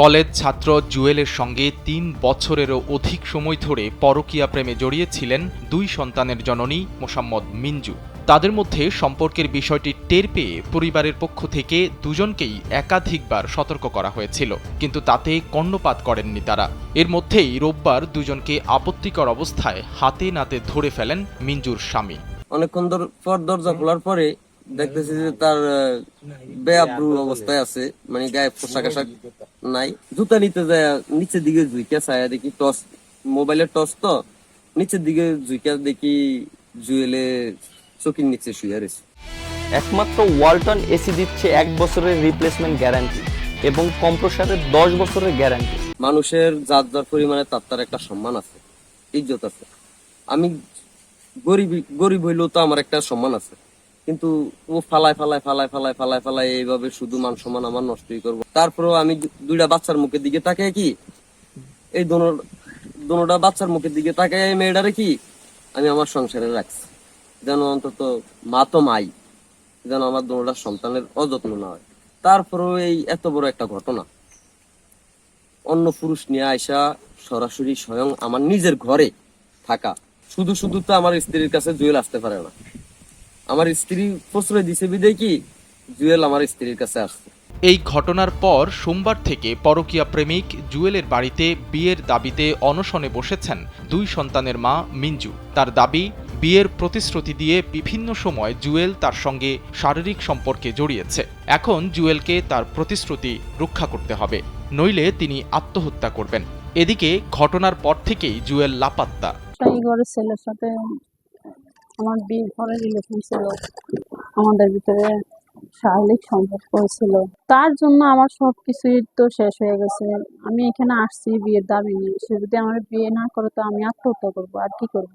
College ছাত্র জুয়েলের সঙ্গে তিন বছরেরও অধিক সময় ধরে পরকীয়া প্রেমে জড়িয়েছিলেন দুই সন্তানের জননী মোসাম্মদ মিঞ্জু তাদের মধ্যে সম্পর্কের বিষয়টি টের পেয়ে পরিবারের পক্ষ থেকে দুজনকেই একাধিকবার সতর্ক করা হয়েছিল, কিন্তু তাতে কর্ণপাত করেননি তারা। এর মধ্যেই রোববার দুজনকে আপত্তিকর অবস্থায় হাতে নাতে ধরে ফেলেন মিঞ্জুর স্বামী। অনেকক্ষণ পর দরজা খোলার পরে দেখতেছি যে তার বেআব্রু অবস্থায় আছে মানে গায়ে পোশাক আশাক নাই। জুতা নিতে যায় নিচের দিকে ঝুইকা ছায়া দেখি টস মোবাইলের টস তো নিচের দিকে ঝুইকা দেখি জুয়েলে চকির নিচে শুয়ে রয়েছে। একমাত্র ওয়ালটন এসি দিচ্ছে এক বছরের রিপ্লেসমেন্ট গ্যারান্টি এবং কম্প্রসারের দশ বছরের গ্যারান্টি মানুষের যার যার পরিমাণে তার তার একটা সম্মান আছে ইজ্জত আছে। আমি গরিব গরিব হইলেও তো আমার একটা সম্মান আছে। কিন্তু ও ফালায় ফালায় ফালায় ফালায় ফালায় ফালায় এইভাবে শুধু মান সম্মান আমার নষ্টই করব। তারপরেও আমি দুইটা বাচ্চার মুখের দিকে তাকাই কি? এই দোনোটা বাচ্চার মুখের দিকে তাকাই এই মেয়েটারে কি? আমি আমার সংসারে রাখছি। যেন অন্তত মা তো মাই। যেন আমার দোনোটা সন্তানের অযত্ন না হয়। তারপরেও এই এত বড় একটা ঘটনা। অন্য পুরুষ নিয়ে আইসা সরাসরি স্বয়ং আমার নিজের ঘরে থাকা। শুধু শুধু তো আমার স্ত্রীর কাছে জুয়েল আসতে পারে না। আমার স্ত্রী প্রশ্রয় দিছে বিদায় কি? জুয়েল আমার স্ত্রীর কাছে আসছে। এই ঘটনার পর সোমবার থেকে পরকীয়া প্রেমিক জুয়েলের বাড়িতে বিয়ের দাবিতে অনশনে বসেছেন দুই সন্তানের মা মিঞ্জু। তার দাবি বিয়ের প্রতিশ্রুতি দিয়ে বিভিন্ন সময় জুয়েল তার সঙ্গে শারীরিক সম্পর্কে জড়িয়েছে। এখন জুয়েলকে তার প্রতিশ্রুতি রক্ষা করতে হবে নইলে তিনি আত্মহত্যা করবেন। এদিকে ঘটনার পর থেকেই জুয়েল লাপাত্তা। ছেলের সাথে আমার বিয়ে ঘরের রিলেশন ছিল। আমাদের ভিতরে শারীরিক সম্পর্ক ছিল। তার জন্য আমার সব কিছুই তো শেষ হয়ে গেছে। আমি এখানে আসছি বিয়ের দাবি নিয়ে। সে যদি আমার বিয়ে না করে তো আমি আত্মহত্যা করব? আর কি করব?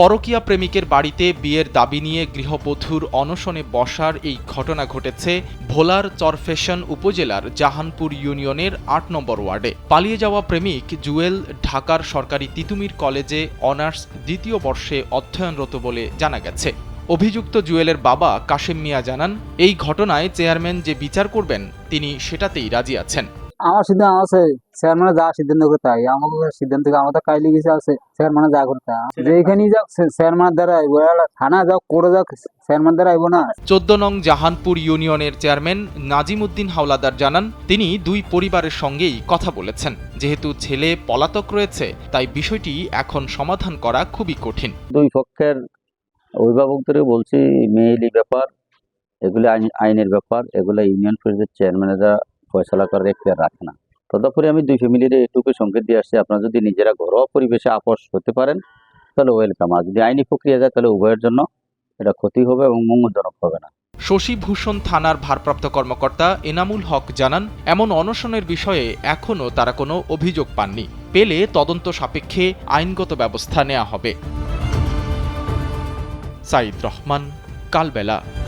পরকীয়া প্রেমিকের বাড়িতে বিয়ের দাবি নিয়ে গৃহবধূর অনশনে বসার এই ঘটনা ঘটেছে ভোলার চরফেশন উপজেলার জাহানপুর ইউনিয়নের আট নম্বর ওয়ার্ডে। পালিয়ে যাওয়া প্রেমিক জুয়েল ঢাকার সরকারি তিতুমির কলেজে অনার্স দ্বিতীয় বর্ষে অধ্যয়নরত বলে জানা গেছে। অভিযুক্ত জুয়েলের বাবা কাশেম মিয়া জানান, এই ঘটনায় চেয়ারম্যান যে বিচার করবেন, তিনি সেটাতেই রাজি আছেন। আমার সিদ্ধান্ত আছে চেয়ারম্যানে যা সিদ্ধান্ত করতে হয়। আমাকে সিদ্ধান্ত থেকে আমাদের কাইলে গেছে আছে। চেয়ারম্যানে যা করতে হয়। যেখানেই যাক চেয়ারম্যানের দ্বারা আইব। থানা যাক করে যাক চেয়ারম্যান দ্বারা আইব না। চোদ্দ নং জাহানপুর ইউনিয়নের চেয়ারম্যান নাজিম উদ্দিন হাওলাদার জানান তিনি দুই পরিবারের সঙ্গেই কথা বলেছেন। যেহেতু ছেলে পলাতক রয়েছে তাই বিষয়টি এখন সমাধান করা খুবই কঠিন। দুই পক্ষের অভিভাবকদের বলছি মেয়েলি ব্যাপার এগুলো আইন আইনের ব্যাপার এগুলো ইউনিয়ন পরিষদের চেয়ারম্যানেরা ফয়সলা করার এখতিয়ার রাখে না। তদুপরি আমি দুই ফ্যামিলির এটুকু সংকেত দিয়ে আসছি, আপনারা যদি নিজেরা ঘরোয়া পরিবেশে আপোষ হতে পারেন, তাহলে ওয়েলকাম আর যদি আইনি প্রক্রিয়া যায়, তাহলে উভয়ের জন্য এটা ক্ষতি হবে এবং মঙ্গলজনক হবে না। শশীভূষণ থানার ভারপ্রাপ্ত কর্মকর্তা এনামুল হক জানান, এমন অনশনের বিষয়ে এখনও তারা কোনো অভিযোগ পাননি। পেলে তদন্ত সাপেক্ষে আইনগত ব্যবস্থা নেওয়া হবে। সাইদ রহমান, কালবেলা।